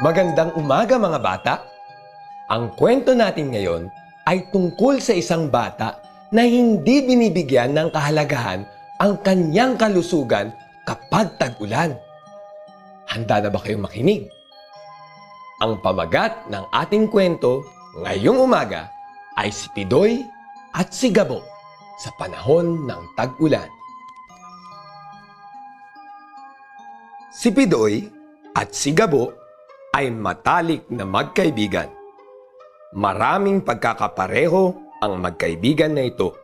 Magandang umaga mga bata! Ang kwento natin ngayon ay tungkol sa isang bata na hindi binibigyan ng kahalagahan ang kanyang kalusugan kapag tag-ulan. Handa na ba kayong makinig? Ang pamagat ng ating kwento ngayong umaga ay si Pidoy at si Gabo sa panahon ng tag-ulan. Si Pidoy at si Gabo ay matalik na magkaibigan. Maraming pagkakapareho ang magkaibigan na ito.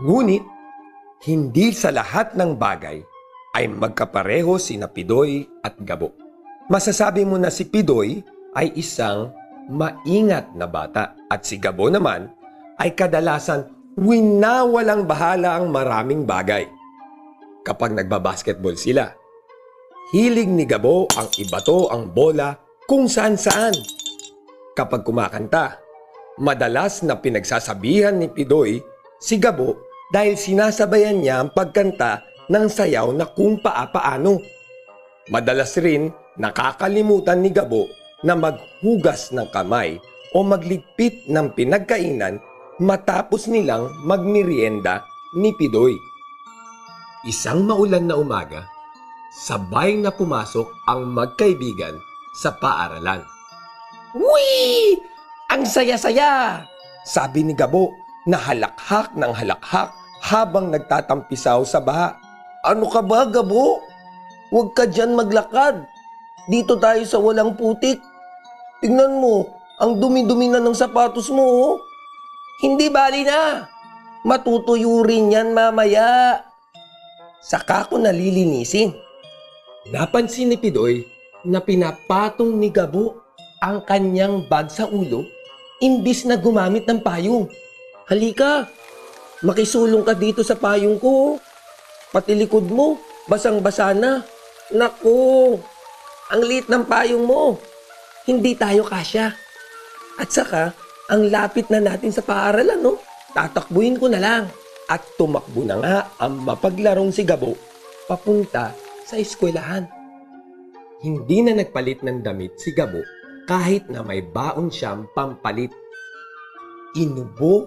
Ngunit, hindi sa lahat ng bagay ay magkapareho si Pidoy at Gabo. Masasabi mo na si Pidoy ay isang maingat na bata at si Gabo naman ay kadalasan winawalang bahala ang maraming bagay. Kapag nagbabasketball sila, Hilig ni Gabo ang ibato ang bola kung saan saan. Kapag kumakanta, madalas na pinagsasabihan ni Pidoy si Gabo dahil sinasabayan niya ang pagkanta ng sayaw na kung paa-paano. Madalas rin nakakalimutan ni Gabo na maghugas ng kamay o magligpit ng pinagkainan matapos nilang magmerienda ni Pidoy. Isang maulan na umaga, sabay na pumasok ang magkaibigan sa paaralan. Wee! Ang saya-saya! Sabi ni Gabo na halakhak ng halakhak habang nagtatampisaw sa baha. Ano ka ba, Gabo? Huwag ka dyan maglakad. Dito tayo sa walang putik. Tingnan mo, ang dumi-dumi na ng sapatos mo. oh. Hindi bali na. Matutuyo rin yan mamaya. Saka ko nalilinisin. Napansin ni Pidoy na pinapatong ni Gabo ang kanyang bag sa ulo imbis na gumamit ng payong. Halika, makisulong ka dito sa payong ko. Pati likod mo, basang-basa na. Naku, ang liit ng payong mo. Hindi tayo kasya. At saka, ang lapit na natin sa paaralan, no? Tatakbuhin ko na lang. At tumakbo na nga ang mapaglarong si Gabo papunta sa eskwelahan. Hindi na nagpalit ng damit si Gabo kahit na may baon siyang pampalit. Inubo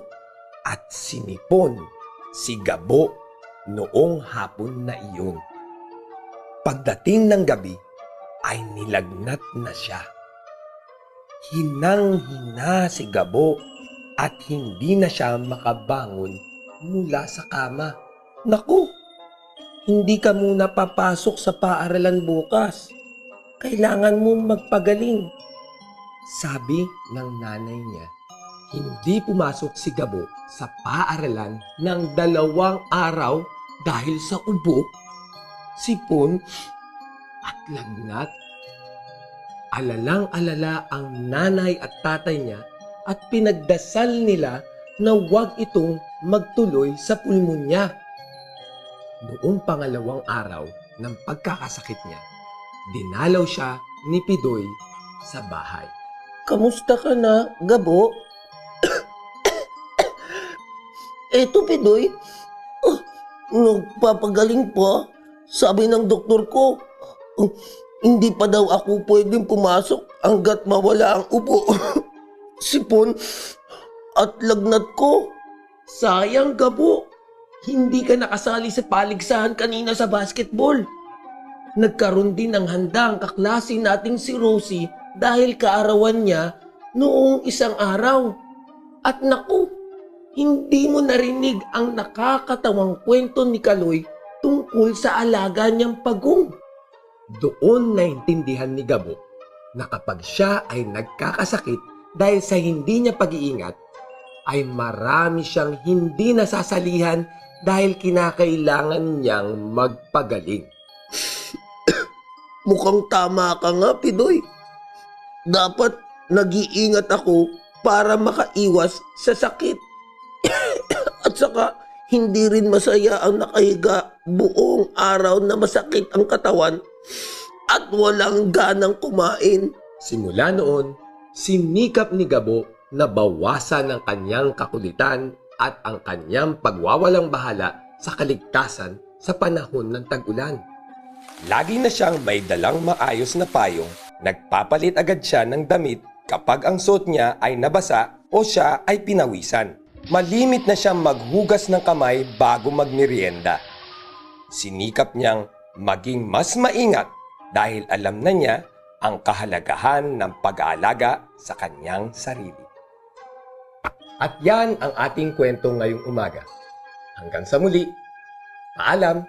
at sinipon si Gabo noong hapon na iyon. Pagdating ng gabi ay nilagnat na siya. Hinang-hina si Gabo at hindi na siya makabangon mula sa kama. Naku, hindi ka muna papasok sa paaralan bukas. Kailangan mo magpagaling. Sabi ng nanay niya, hindi pumasok si Gabo sa paaralan ng dalawang araw dahil sa ubo, sipon at lagnat. Alalang-alala ang nanay at tatay niya at pinagdasal nila na huwag itong magtuloy sa pulmonya. Noong pangalawang araw ng pagkakasakit niya, dinalaw siya ni Pidoy sa bahay. Kamusta ka na, Gabo? Eto, Pidoy. Oh, nagpapagaling pa. Sabi ng doktor ko, oh, hindi pa daw ako pwedeng pumasok hanggat mawala ang ubo. Sipon at lagnat ko. Sayang Gabo, hindi ka nakasali sa paligsahan kanina sa basketball. Nagkaroon din ng handa ang kaklase nating si Rosie dahil kaarawan niya noong isang araw. At naku, hindi mo narinig ang nakakatawang kwento ni Kaloy tungkol sa alaga niyang pagong. Doon naintindihan ni Gabo na kapag siya ay nagkakasakit dahil sa hindi niya pag-iingat, ay marami siyang hindi nasasalihan dahil kinakailangan niyang magpagaling. Mukhang tama ka nga, Pidoy. Dapat nag-iingat ako para makaiwas sa sakit. At saka, hindi rin masaya ang nakahiga buong araw na masakit ang katawan at walang ganang kumain. Simula noon, sinikap ni Gabo na bawasan ang kanyang kakulitan at ang kanyang pagwawalang bahala sa kaligtasan sa panahon ng tag-ulan. Lagi na siyang may dalang maayos na payong Nagpapalit agad siya ng damit kapag ang suot niya ay nabasa o siya ay pinawisan. Malimit na siyang maghugas ng kamay bago magmerienda. Sinikap niyang maging mas maingat dahil alam na niya ang kahalagahan ng pag-aalaga sa kanyang sarili. At yan ang ating kwento ngayong umaga. Hanggang sa muli, paalam!